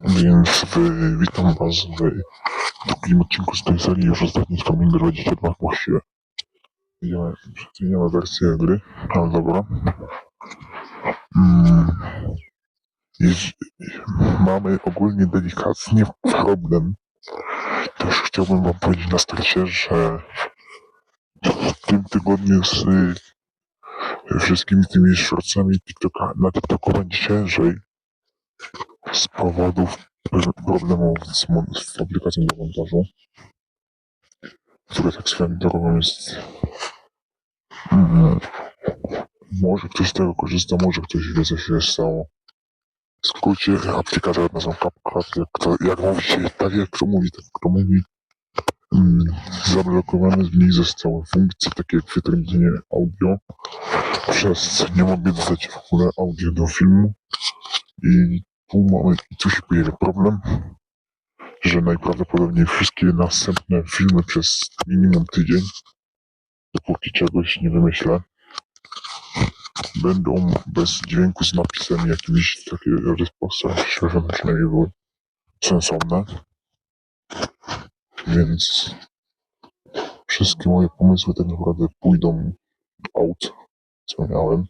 Więc w, witam was w drugim odcinku z tej serii, już ostatni z Farming 22 właściwie. Idziemy, przeceniamy wersję gry, ale dobra. Mm, jest, mamy ogólnie delikatnie problem. Też chciałbym wam powiedzieć na starcie, że w tym tygodniu z y, wszystkimi tymi shortsami TikToka, na TikToku będzie ciężej z powodów problemów z, z aplikacją do montażu, która tak swoją drogą jest... Mm, może ktoś z tego korzysta, może ktoś wie co się stało. W skrócie aplikacja pod nazwą CapCut, jak, to, jak mówi się, tak jak to mówi, tak jak mówi. Mm, zablokowane z niej zostały funkcje takie jak wytrybienie audio, przez nie mogę dodać w ogóle audio do filmu i tu mamy, i tu się pojawia problem, że najprawdopodobniej wszystkie następne filmy przez minimum tydzień, dopóki czegoś nie wymyślę, będą bez dźwięku z napisem jakimiś takie się, żeby przynajmniej były sensowne. Więc wszystkie moje pomysły tak naprawdę pójdą out, co miałem.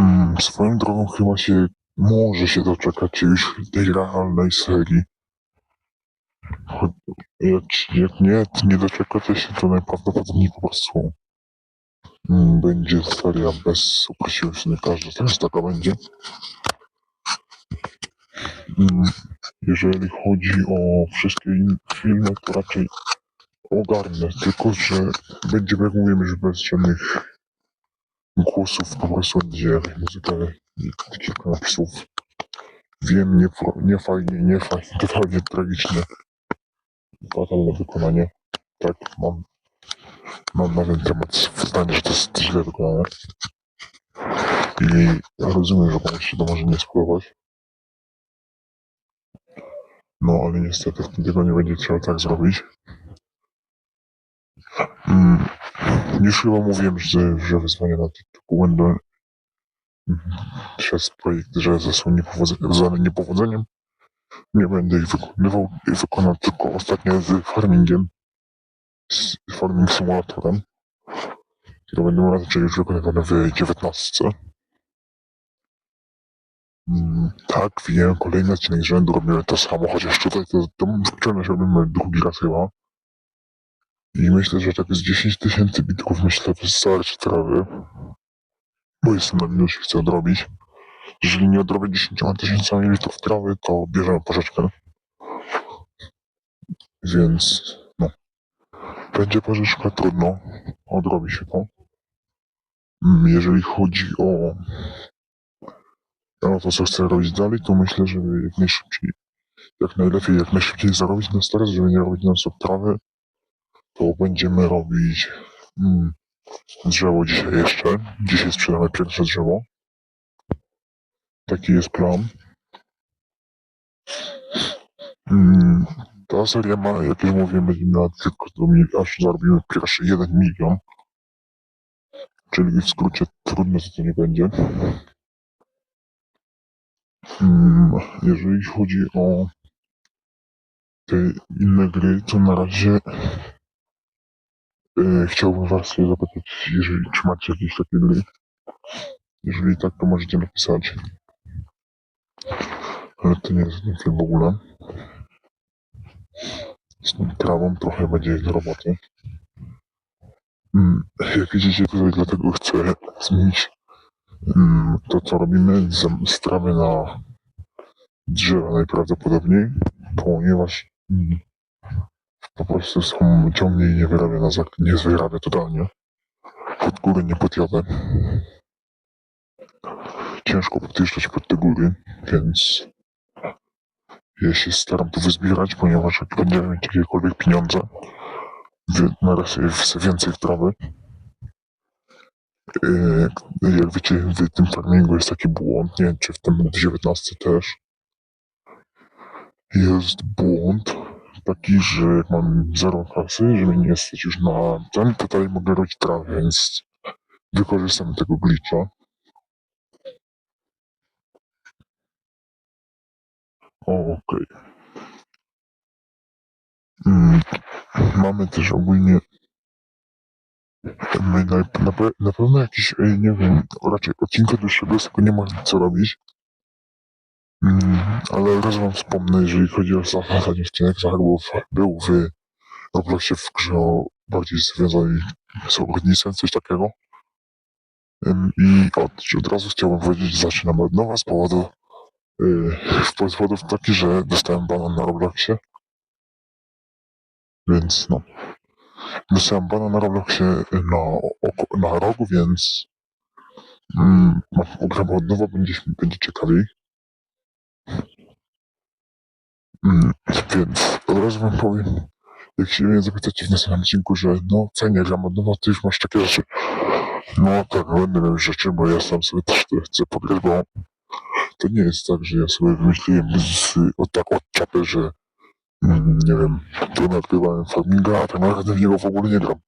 Mm, swoją drogą chyba się może się doczekać już tej realnej serii. Choć Jak, jak nie, nie doczekacie się, to najprawdopodobniej po prostu mm, będzie seria bez uprościłem każda też taka będzie. Mm, Jeżeli chodzi o wszystkie inne filmy, to raczej ogarnę, tylko że będziemy, jak mówimy, że bez żadnych głosów, po prostu będzie jakaś muzyka i kilka napisów. Wiem, nie, nie fajnie, nie fajnie, totalnie tragiczne, fatalne wykonanie. Tak, mam, mam na ten temat zdanie, że to jest źle wykonane. I ja rozumiem, że komuś się to może nie spodobać. No, ale niestety tym tygodniu będzie trzeba tak zrobić. Mm, już chyba mówiłem, że, że wyzwania na TikToku będą mm, przez projekt, że są niepowodzeniem, niepowodzeniem. Nie będę ich wykonywał i wykonam tylko ostatnio z farmingiem, z farming simulatorem, które będą raczej już wykonywane w 19. Mm, tak, wiem, kolejny odcinek z rzędu robimy to samo, chociaż tutaj to, to wczoraj robimy drugi raz chyba. I myślę, że tak z 10 tysięcy bitków myślę, to starczy trawy. Bo jestem na minusie, chcę odrobić. Jeżeli nie odrobię 10 tysiącami litrów trawy, to bierzemy pożyczkę. Więc no. Będzie pożyczka, trudno. Odrobi się to. Mm, Jeżeli chodzi o, o to, co chcę robić dalej, to myślę, żeby jak najszybciej, jak najlepiej, jak najszybciej zarobić na start, żeby nie robić non stop trawy, to będziemy robić mm, drzewo dzisiaj jeszcze. Dzisiaj sprzedamy pierwsze drzewo. Taki jest plan. Mm, ta seria ma, jak już mówiłem, będzie miała tylko aż zarobimy pierwszy 1 milion. Czyli w skrócie trudno to, to nie będzie. Mm, jeżeli chodzi o te inne gry, to na razie e, chciałbym was zapytać, jeżeli czy macie jakieś takie gry. Jeżeli tak, to możecie napisać. Ale to nie jest film w ogóle. Z tą trawą trochę będzie do roboty. Mm, Jak widzicie tutaj, dlatego chcę zmienić mm, to, co robimy z, z trawy na drzewa najprawdopodobniej, ponieważ po prostu są ciągnie i nie wyrabia na zak- nie wyrabia totalnie. Pod góry nie podjadę. Ciężko podjeżdżać pod te góry, więc ja się staram to wyzbierać, ponieważ jak będziemy mieć jakiekolwiek pieniądze, naraz jest więcej trawy. Yy, Jak wiecie, w tym farmingu jest taki błąd, nie wiem czy w tym 19 też. Jest błąd taki, że jak mam zero kasy, że mnie nie stać już na ten, to tutaj mogę robić trawę, więc wykorzystam tego glitcha. Okej. Mm, mamy też ogólnie na, na pewno jakiś, e, nie wiem, raczej odcinka dłuższego z tego nie ma co robić. Mm, ale raz wam wspomnę, jeżeli chodzi o ostatni odcinek, Zach był, był w Robloxie w grze o bardziej związanej z ogrodnictwem, coś takiego. I od, od razu chciałbym powiedzieć, że zaczynamy od nowa z powodu, yy, z powodów taki, że dostałem banan na Robloxie. Więc no. Dostałem banan na Robloxie na, oko, na rogu, więc mm, no, ugram od nowa, będzie, będzie ciekawiej. Mm, więc od razu wam powiem, jak się mnie zapytacie w następnym odcinku, że no fajnie gram od nowa, ty już masz takie rzeczy. No tak, będę miał rzeczy, bo ja sam sobie też chcę pograć, bo to nie jest tak, że ja sobie wymyśliłem z, od tak od czapy, że mm, nie wiem, tu nagrywałem farminga, a tak naprawdę w niego w ogóle nie gram.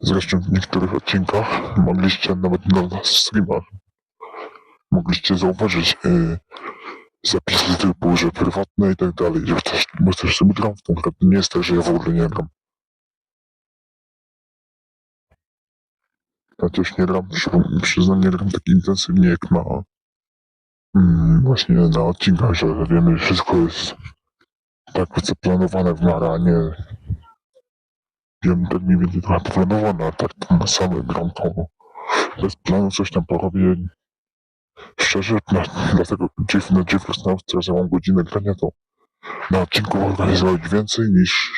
Zresztą w niektórych odcinkach mogliście nawet na streamach mogliście zauważyć yy, zapisy typu, że prywatne i tak dalej, że też, też sobie gram w tą grę. Nie jest tak, że ja w ogóle nie gram. Też nie gram, przy- przyznam, nie gram tak intensywnie jak na mm, właśnie na odcinkach, że wiemy, że wszystko jest tak zaplanowane w miarę, a nie wiem, tak mniej więcej trochę poplanowane, a tak na same gram to bez planu coś tam porobię. Szczerze, na, dlatego Jeff, na Jeffers na teraz mam godzinę grania, to na odcinku zrobić więcej niż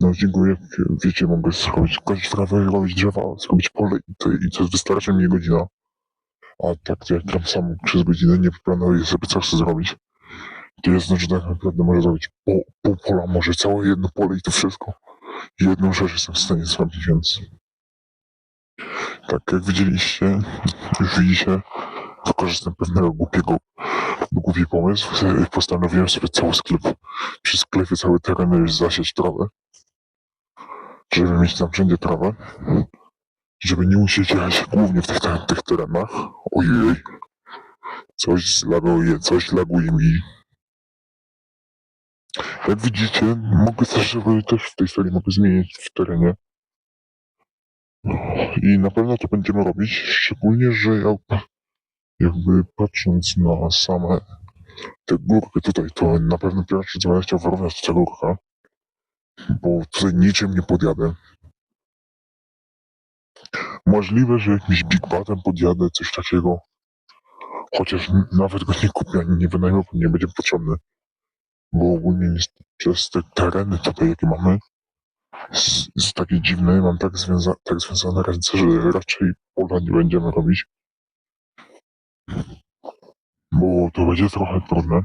na odcinku, jak wiecie, mogę zrobić kosić trawę, robić drzewa, zrobić pole i to, i to wystarczy mi godzina. A tak to jak gram sam przez godzinę, nie planuję sobie co chcę zrobić. To jest znaczy, tak naprawdę może zrobić pół, pół pola, może całe jedno pole i to wszystko. Jedną rzecz jestem w stanie zrobić, więc tak jak widzieliście, już widzicie, wykorzystam pewnego głupiego, głupi pomysł. Postanowiłem sobie cały sklep, przy sklepie cały teren zasiać trawę, żeby mieć tam wszędzie trawę, żeby nie musieć jechać głównie w tych, tych terenach. Ojej, coś zlaguje, coś laguje mi. Jak widzicie, mogę też, też w tej serii mogę zmienić w terenie. I na pewno to będziemy robić, szczególnie, że ja jakby patrząc na same te górki tutaj, to na pewno pierwszy co będę chciał wyrównać to górka, bo tutaj niczym nie podjadę. Możliwe, że jakimś Big Batem podjadę, coś takiego. Chociaż nawet go nie kupię, ani nie wynajmę, nie będzie potrzebny. Bo ogólnie przez te tereny tutaj, jakie mamy, jest takie dziwne, mam tak, związa tak związane ręce, że raczej pola nie będziemy robić. Bo to będzie trochę trudne.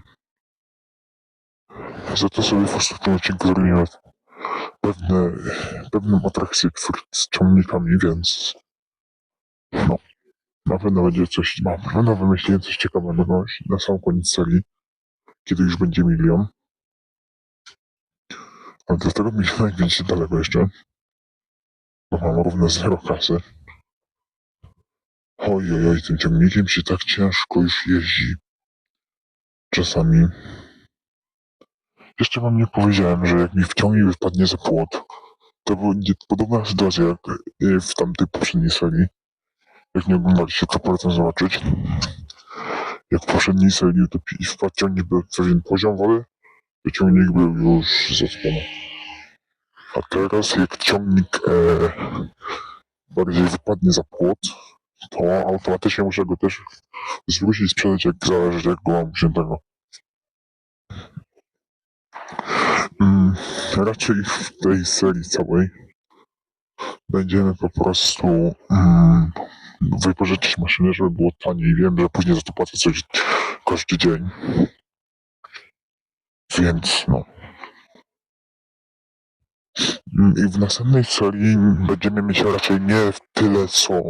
Za to sobie w ostatnim odcinku zrobimy pewne, pewną atrakcję z ciągnikami, więc no, na pewno będzie coś, no, na pewno coś ciekawego na sam koniec serii, kiedy już będzie milion. Ale do tego miliona, jak widzicie, daleko jeszcze, bo mam równe zero kasy. Oj, oj, oj, tym ciągnikiem się tak ciężko już jeździ. Czasami. Jeszcze wam nie powiedziałem, że jak mi w ciągnik wypadnie za płot, to będzie podobna sytuacja jak e, w tamtej poprzedniej serii. Jak nie oglądaliście, to polecam zobaczyć. Jak w poprzedniej serii utopi- wpadł ciągnik był pewien poziom wody, to ciągnik był już zaspany. A teraz jak ciągnik e, bardziej wypadnie za płot, to automatycznie muszę go też zwrócić i sprzedać, jak zależy jak go mam wziętego. Mm, raczej w tej serii całej będziemy po prostu mm, wypożyczyć maszynę, żeby było taniej. Wiem, że później za to płacę coś każdy dzień. Więc no. Mm, I w następnej serii będziemy mieć raczej nie tyle co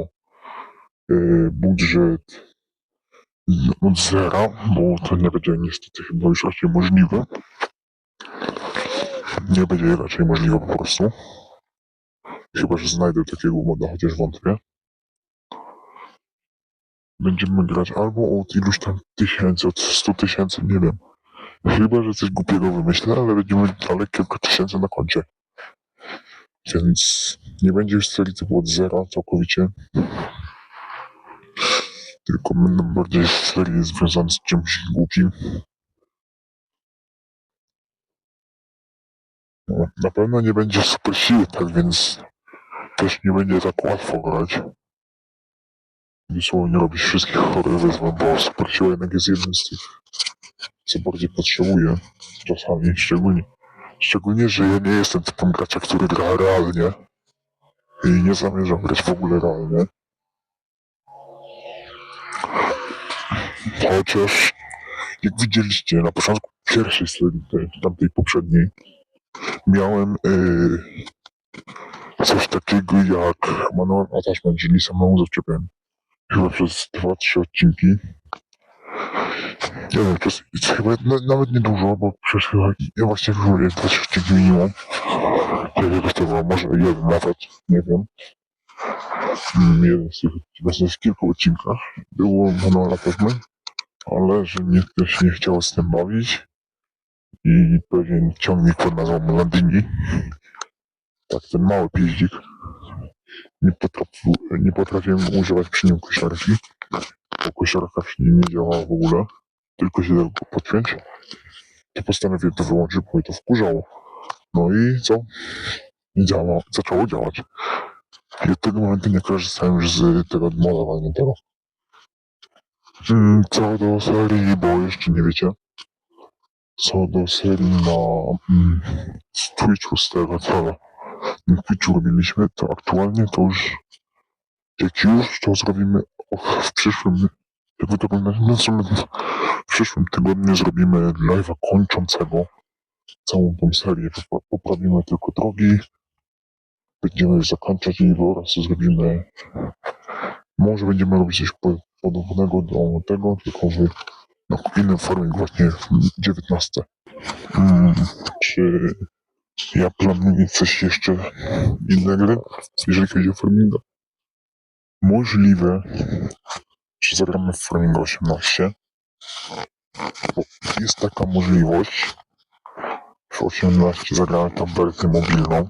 budżet od zera, bo to nie będzie niestety chyba już raczej możliwe. Nie będzie raczej możliwe po prostu. Chyba, że znajdę takiego moda, chociaż wątpię. będziemy grać albo od iluś tam tysięcy, od 100 tysięcy, nie wiem. Chyba, że coś głupiego wymyślę, ale będziemy ale kilka tysięcy na koncie. Więc nie będzie już serii typu od zera całkowicie. Tylko będą bardziej serie związane z czymś głupim. No, Na pewno nie będzie super siły, tak więc też nie będzie tak łatwo grać. Dosłownie robić wszystkich chorych wyzwań, bo super siła jednak jest jednym z tych, co bardziej potrzebuję czasami, szczególnie. Szczególnie, że ja nie jestem typem gracza, który gra realnie i nie zamierzam grać w ogóle realnie. Chociaż, jak widzieliście na początku pierwszej serii, tej, tamtej poprzedniej, miałem yy, coś takiego jak manual attachment, czyli samemu zaczepiałem. Chyba przez 2-3 odcinki. Nie wiem, przez, chyba na, nawet niedużo, bo przez chyba, ja właśnie mówię, 2 odcinki minimum. To było może jeden nawet, nie wiem. Mm, Jeden z tych, właśnie w kilku odcinkach było manual attachment, ale że mnie ktoś nie chciał z tym bawić i pewien ciągnik pod nazwą Landini, tak ten mały piździk, nie, potrafił, nie potrafiłem używać przy nim kosiarki, bo przy nim nie działała w ogóle, tylko się dało podpiąć, to postanowiłem to wyłączyć, bo mnie to wkurzało. No i co? I działa, zaczęło działać. I od tego momentu nie korzystałem już z tego modowania tego. Co do serii, bo jeszcze nie wiecie, co do serii na mm, Twitchu z co? Na Twitchu robiliśmy, to aktualnie to już jak już to zrobimy w przyszłym no w przyszłym tygodniu zrobimy live'a kończącego całą tą serię, poprawimy tylko drogi, będziemy zakończać i oraz zrobimy może będziemy robić coś po- podobnego do tego, tylko w no, innym formie właśnie 19. Mm, czy ja planuję coś jeszcze inne gry, jeżeli chodzi o farminga? Możliwe, że zagramy w Farminga 18. Bo jest taka możliwość. W 18 zagramy tam wersję mobilną.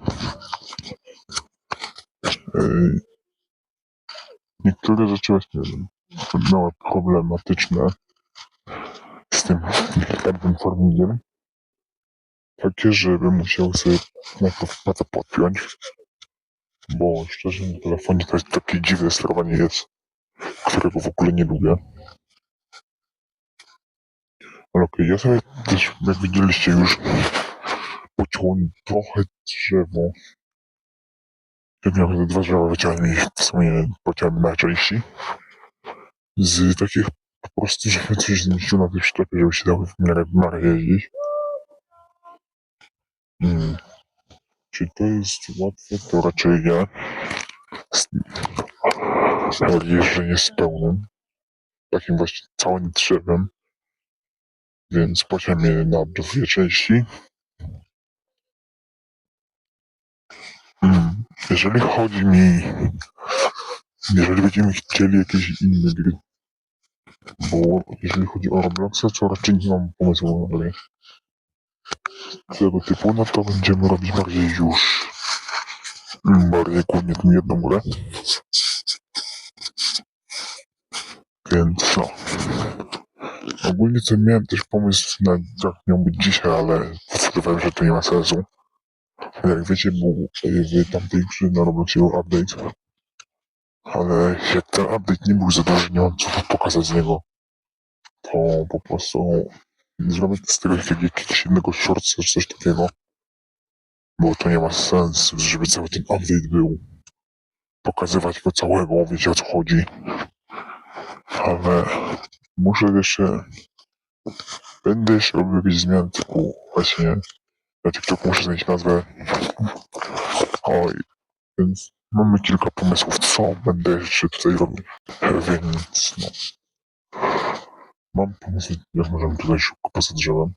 Yy, Niektóre rzeczy właśnie małe problematyczne z tym pewnym farmingiem. Takie, żeby musiał sobie najpierw płacę podpiąć. Bo szczerze na telefonie to jest takie dziwne sterowanie jest, którego w ogóle nie lubię. Ale okej, ja sobie też, jak widzieliście już, pociąłem trochę drzewo. Jak miałem te dwa drzewa, wyciąłem ich w sumie pociąłem na części. Z takich po prostu, żeby coś zmieścił na tym sklepie, żeby się dało w miarę, w miarę jeździć. Mm. Czy to jest łatwe? To raczej nie. Ale jeżdżenie z pełnym. Takim właśnie całym drzewem. Więc pociąłem je na dwie części. Mm. Jeżeli chodzi mi... Jeżeli będziemy chcieli jakieś inne gry, bo jeżeli chodzi o Robloxa, to raczej nie mam pomysłu gry tego typu, no to będziemy robić bardziej już mm, bardziej głównie tą jedną grę. Więc no. Ogólnie co miałem też pomysł na jak miał być dzisiaj, ale zdecydowałem, że to nie ma sensu. Jak wiecie, był w tamtej grze na Robloxie był update. Ale jak ten update nie był za duży, nie mam co pokazać z niego, to po prostu zrobię z tego jak- jakiegoś innego shortsa czy coś takiego. Bo to nie ma sensu, żeby cały ten update był. Pokazywać go całego, wiecie o co chodzi. Ale muszę jeszcze... Będę jeszcze robił jakieś zmiany typu właśnie na TikToku muszę znaleźć nazwę. Oj, więc mamy kilka pomysłów, co będę jeszcze tutaj robił. Więc no. Mam pomysł, jak możemy tutaj szybko poza drzewem.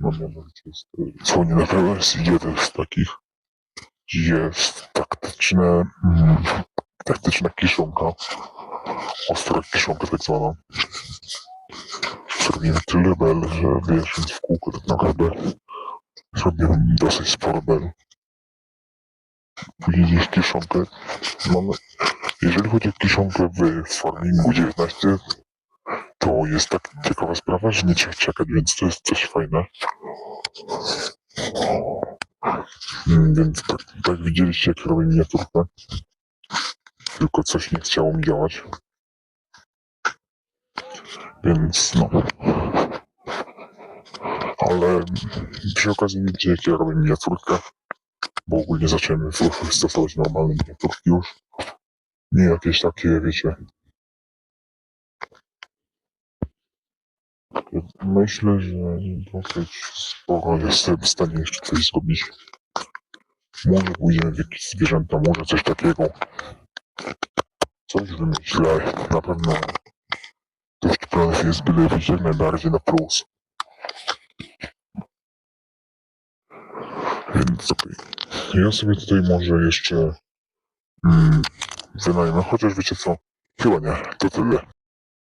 Mam mianowicie jest, y, co nie na pewno jest jeden z takich. Jest taktyczne, mm, taktyczna kiszonka. ostrą kiszonkę tak zwaną. Zrobimy tyle bel, że wiesz, w kółko tak naprawdę zrobiłem dosyć sporo bel. Później gdzieś kiszonkę mamy. Jeżeli chodzi o kiszonkę w Farmingu 19, to jest tak ciekawa sprawa, że nie trzeba czekać, więc to jest coś fajne. Mm, Więc tak, tak widzieliście, jak robię miniaturkę. Tylko coś nie chciało mi działać. Więc no. Ale przy okazji widzicie, jak ja robię miniaturkę. Bo ogólnie zacząłem w- stosować normalne miniaturki już. Nie jakieś takie, wiecie. Myślę, że dosyć sporo jestem w stanie jeszcze coś zrobić. Może pójdziemy w jakieś zwierzęta, może coś takiego. Coś wymyślę. Na pewno dość planów jest, byle jak najbardziej na plus. Więc okej. Ja sobie tutaj może jeszcze mm, wynajmę, chociaż wiecie co? Chyba nie, to tyle.